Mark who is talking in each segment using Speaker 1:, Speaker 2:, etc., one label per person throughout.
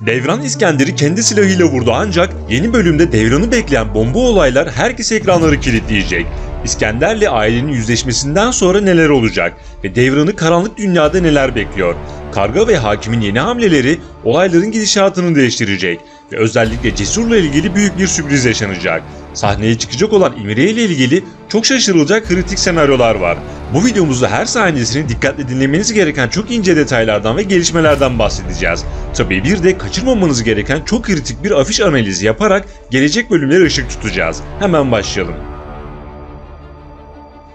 Speaker 1: Devran İskender'i kendi silahıyla vurdu ancak yeni bölümde Devran'ı bekleyen bomba olaylar herkes ekranları kilitleyecek. İskender'le ailenin yüzleşmesinden sonra neler olacak ve Devran'ı karanlık dünyada neler bekliyor? Karga ve Hakim'in yeni hamleleri olayların gidişatını değiştirecek ve özellikle Cesur'la ilgili büyük bir sürpriz yaşanacak. Sahneye çıkacak olan İmre ile ilgili çok şaşırılacak kritik senaryolar var. Bu videomuzda her saniyesini dikkatle dinlemeniz gereken çok ince detaylardan ve gelişmelerden bahsedeceğiz. Tabii bir de kaçırmamanız gereken çok kritik bir afiş analizi yaparak gelecek bölümlere ışık tutacağız. Hemen başlayalım.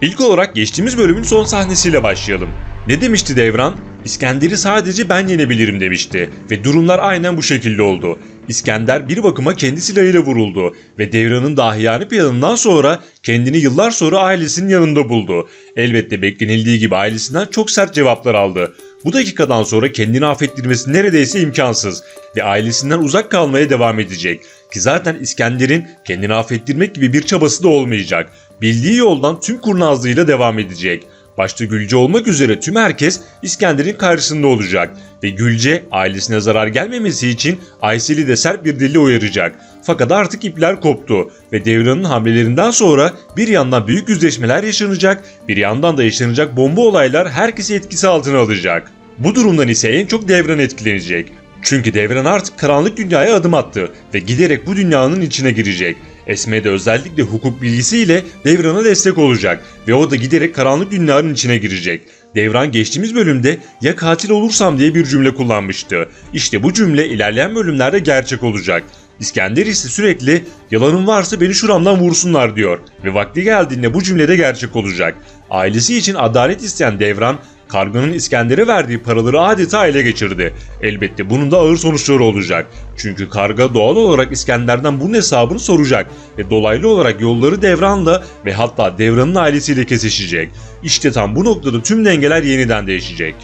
Speaker 1: İlk olarak geçtiğimiz bölümün son sahnesiyle başlayalım. Ne demişti Devran? İskender'i sadece ben yenebilirim demişti ve durumlar aynen bu şekilde oldu. İskender bir bakıma kendi silahıyla vuruldu ve Devran'ın dahiyane planından sonra kendini yıllar sonra ailesinin yanında buldu. Elbette beklenildiği gibi ailesinden çok sert cevaplar aldı. Bu dakikadan sonra kendini affettirmesi neredeyse imkansız ve ailesinden uzak kalmaya devam edecek. Ki zaten İskender'in kendini affettirmek gibi bir çabası da olmayacak. Bildiği yoldan tüm kurnazlığıyla devam edecek. Başta Gülce olmak üzere tüm herkes İskender'in karşısında olacak ve Gülce ailesine zarar gelmemesi için Aysel'i de sert bir dille uyaracak. Fakat artık ipler koptu ve Devran'ın hamlelerinden sonra bir yandan büyük yüzleşmeler yaşanacak, bir yandan da yaşanacak bomba olaylar herkesi etkisi altına alacak. Bu durumdan ise en çok Devran etkilenecek. Çünkü Devran artık karanlık dünyaya adım attı ve giderek bu dünyanın içine girecek. Esme de özellikle hukuk bilgisiyle Devran'a destek olacak ve o da giderek karanlık dünyanın içine girecek. Devran geçtiğimiz bölümde ya katil olursam diye bir cümle kullanmıştı. İşte bu cümle ilerleyen bölümlerde gerçek olacak. İskender ise sürekli yalanım varsa beni şuramdan vursunlar diyor ve vakti geldiğinde bu cümlede gerçek olacak. Ailesi için adalet isteyen Devran Karga'nın İskender'e verdiği paraları adeta ele geçirdi. Elbette bunun da ağır sonuçları olacak. Çünkü Karga doğal olarak İskender'den bunun hesabını soracak ve dolaylı olarak yolları Devran'la ve hatta Devran'ın ailesiyle kesişecek. İşte tam bu noktada tüm dengeler yeniden değişecek.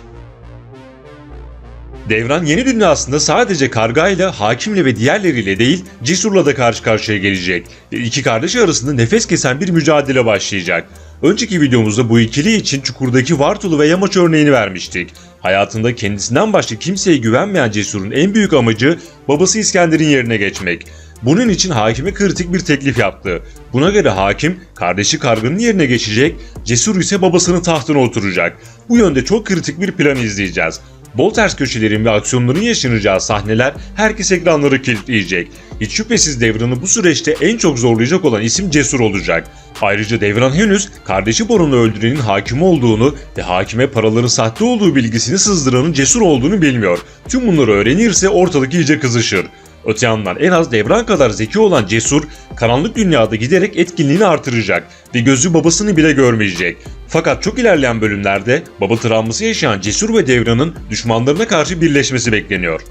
Speaker 1: Devran yeni dünyasında sadece Karga'yla, Hakim'le ve diğerleriyle değil Cesur'la da karşı karşıya gelecek. Ve iki kardeş arasında nefes kesen bir mücadele başlayacak. Önceki videomuzda bu ikili için Çukur'daki Vartolu ve Yamaç örneğini vermiştik. Hayatında kendisinden başka kimseye güvenmeyen Cesur'un en büyük amacı babası İskender'in yerine geçmek. Bunun için hakime kritik bir teklif yaptı. Buna göre hakim kardeşi Kargı'nın yerine geçecek, Cesur ise babasının tahtına oturacak. Bu yönde çok kritik bir plan izleyeceğiz. Bol ters köşelerin ve aksiyonların yaşanacağı sahneler herkes ekranları kilitleyecek. Hiç şüphesiz Devran'ı bu süreçte en çok zorlayacak olan isim Cesur olacak. Ayrıca Devran henüz kardeşi Boran'ı öldürenin hakim olduğunu ve hakime paraların sahte olduğu bilgisini sızdıranın Cesur olduğunu bilmiyor. Tüm bunları öğrenirse ortalık iyice kızışır. Öte yandan en az Devran kadar zeki olan Cesur, karanlık dünyada giderek etkinliğini artıracak ve gözü babasını bile görmeyecek. Fakat çok ilerleyen bölümlerde baba travması yaşayan Cesur ve Devran'ın düşmanlarına karşı birleşmesi bekleniyor.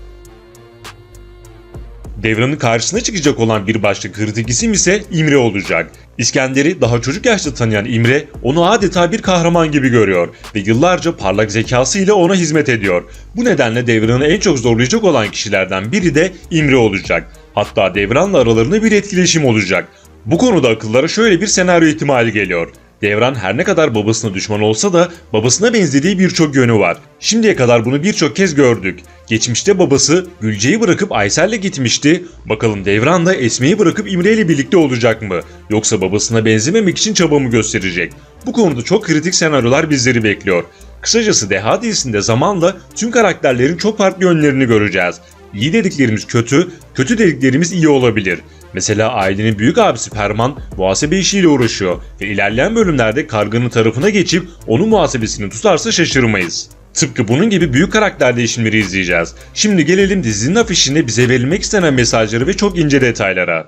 Speaker 1: Devran'ın karşısına çıkacak olan bir başka kritik isim ise İmre olacak. İskender'i daha çocuk yaşta tanıyan İmre onu adeta bir kahraman gibi görüyor ve yıllarca parlak zekasıyla ona hizmet ediyor. Bu nedenle Devran'ı en çok zorlayacak olan kişilerden biri de İmre olacak. Hatta Devran'la aralarında bir etkileşim olacak. Bu konuda akıllara şöyle bir senaryo ihtimali geliyor. Devran her ne kadar babasına düşman olsa da babasına benzediği birçok yönü var. Şimdiye kadar bunu birçok kez gördük. Geçmişte babası Gülce'yi bırakıp Aysel'le gitmişti. Bakalım Devran da Esme'yi bırakıp İmre ile birlikte olacak mı? Yoksa babasına benzememek için çaba mı gösterecek? Bu konuda çok kritik senaryolar bizleri bekliyor. Kısacası Deha dizisinde zamanla tüm karakterlerin çok farklı yönlerini göreceğiz. İyi dediklerimiz kötü, kötü dediklerimiz iyi olabilir. Mesela ailenin büyük abisi Perman muhasebe işiyle uğraşıyor ve ilerleyen bölümlerde karganın tarafına geçip onun muhasebesini tutarsa şaşırmayız. Tıpkı bunun gibi büyük karakter değişimleri izleyeceğiz. Şimdi gelelim dizinin afişinde bize verilmek istenen mesajları ve çok ince detaylara.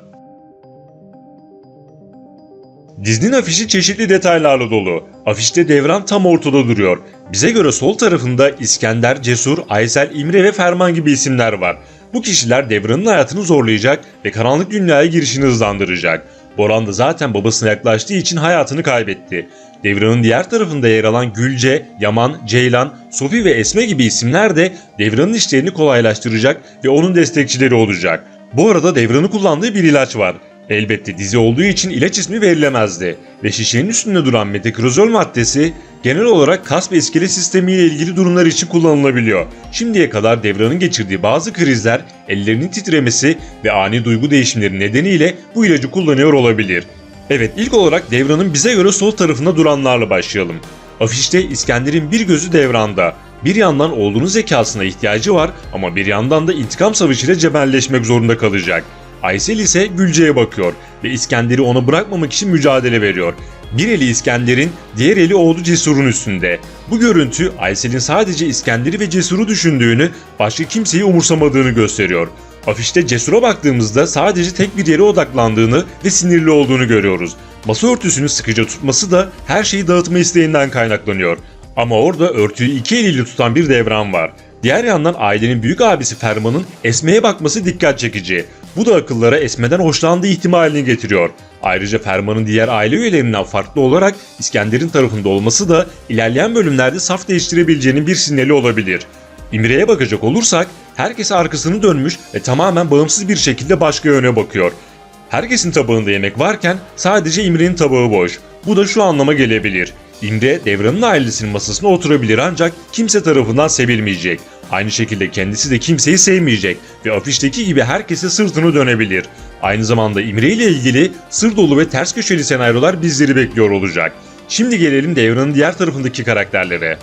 Speaker 1: Dizinin afişi çeşitli detaylarla dolu. Afişte Devran tam ortada duruyor. Bize göre sol tarafında İskender, Cesur, Aysel, İmre ve Ferman gibi isimler var. Bu kişiler Devran'ın hayatını zorlayacak ve karanlık dünyaya girişini hızlandıracak. Boran da zaten babasına yaklaştığı için hayatını kaybetti. Devran'ın diğer tarafında yer alan Gülce, Yaman, Ceylan, Sofi ve Esme gibi isimler de Devran'ın işlerini kolaylaştıracak ve onun destekçileri olacak. Bu arada Devran'ı kullandığı bir ilaç var. Elbette dizi olduğu için ilaç ismi verilemezdi ve şişenin üstünde duran metakrozol maddesi genel olarak kas ve iskelet sistemi ile ilgili durumlar için kullanılabiliyor. Şimdiye kadar Devran'ın geçirdiği bazı krizler, ellerinin titremesi ve ani duygu değişimleri nedeniyle bu ilacı kullanıyor olabilir. Evet ilk olarak Devran'ın bize göre sol tarafında duranlarla başlayalım. Afişte İskender'in bir gözü Devran'da. Bir yandan oğlunun zekasına ihtiyacı var ama bir yandan da intikam savaşıyla cebelleşmek zorunda kalacak. Aysel ise Gülce'ye bakıyor ve İskender'i ona bırakmamak için mücadele veriyor. Bir eli İskender'in, diğer eli oğlu Cesur'un üstünde. Bu görüntü Aysel'in sadece İskender'i ve Cesur'u düşündüğünü, başka kimseyi umursamadığını gösteriyor. Afişte Cesur'a baktığımızda sadece tek bir yere odaklandığını ve sinirli olduğunu görüyoruz. Masa örtüsünü sıkıca tutması da her şeyi dağıtma isteğinden kaynaklanıyor. Ama orada örtüyü iki eliyle tutan bir devran var. Diğer yandan ailenin büyük abisi Ferman'ın Esme'ye bakması dikkat çekici. Bu da akıllara Esme'den hoşlandığı ihtimalini getiriyor. Ayrıca Ferman'ın diğer aile üyelerinden farklı olarak İskender'in tarafında olması da ilerleyen bölümlerde saf değiştirebileceğinin bir sinyali olabilir. İmre'ye bakacak olursak herkes arkasını dönmüş ve tamamen bağımsız bir şekilde başka yöne bakıyor. Herkesin tabağında yemek varken sadece İmre'nin tabağı boş. Bu da şu anlama gelebilir. İmre Devran'ın ailesinin masasına oturabilir ancak kimse tarafından sevilmeyecek. Aynı şekilde kendisi de kimseyi sevmeyecek ve afişteki gibi herkese sırtını dönebilir. Aynı zamanda İmre ile ilgili sır dolu ve ters köşeli senaryolar bizleri bekliyor olacak. Şimdi gelelim Devran'ın diğer tarafındaki karakterlere.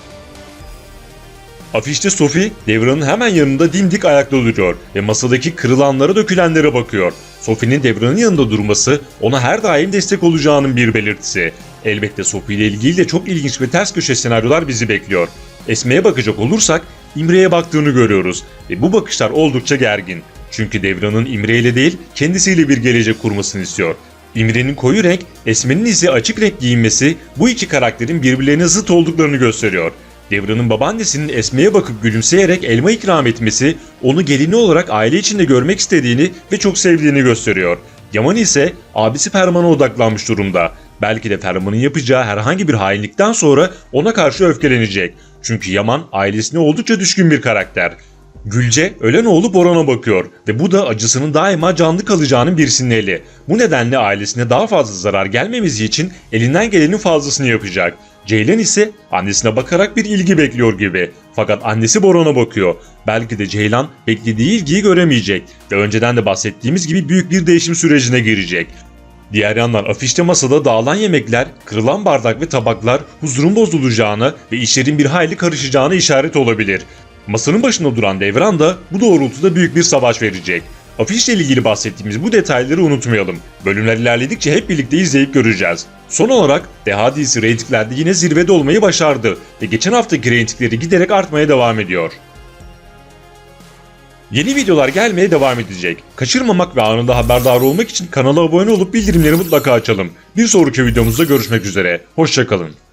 Speaker 1: Afişte Sophie, Devran'ın hemen yanında dimdik ayakta duruyor ve masadaki kırılanlara dökülenlere bakıyor. Sophie'nin Devran'ın yanında durması ona her daim destek olacağının bir belirtisi. Elbette Sophie ile ilgili de çok ilginç ve ters köşe senaryolar bizi bekliyor. Esme'ye bakacak olursak İmre'ye baktığını görüyoruz ve bu bakışlar oldukça gergin. Çünkü Devran'ın İmre ile değil kendisiyle bir gelecek kurmasını istiyor. İmre'nin koyu renk, Esme'nin ise açık renk giyinmesi bu iki karakterin birbirlerine zıt olduklarını gösteriyor. Devran'ın babaannesinin Esme'ye bakıp gülümseyerek elma ikram etmesi onu gelini olarak aile içinde görmek istediğini ve çok sevdiğini gösteriyor. Yaman ise abisi Ferman'a odaklanmış durumda. Belki de Ferman'ın yapacağı herhangi bir hainlikten sonra ona karşı öfkelenecek. Çünkü Yaman ailesine oldukça düşkün bir karakter. Gülce ölen oğlu Boran'a bakıyor ve bu da acısının daima canlı kalacağının bir sinyali. Bu nedenle ailesine daha fazla zarar gelmemesi için elinden gelenin fazlasını yapacak. Ceylan ise annesine bakarak bir ilgi bekliyor gibi. Fakat annesi Boran'a bakıyor. Belki de Ceylan beklediği ilgiyi göremeyecek ve önceden de bahsettiğimiz gibi büyük bir değişim sürecine girecek. Diğer yandan afişte masada dağılan yemekler, kırılan bardak ve tabaklar huzurun bozulacağını ve işlerin bir hayli karışacağını işaret olabilir. Masanın başında duran Devran da bu doğrultuda büyük bir savaş verecek. Afişle ilgili bahsettiğimiz bu detayları unutmayalım. Bölümler ilerledikçe hep birlikte izleyip göreceğiz. Son olarak Deha dizisi reytinglerde yine zirvede olmayı başardı ve geçen haftaki reytingleri giderek artmaya devam ediyor. Yeni videolar gelmeye devam edecek. Kaçırmamak ve anında haberdar olmak için kanala abone olup bildirimleri mutlaka açalım. Bir sonraki videomuzda görüşmek üzere. Hoşçakalın.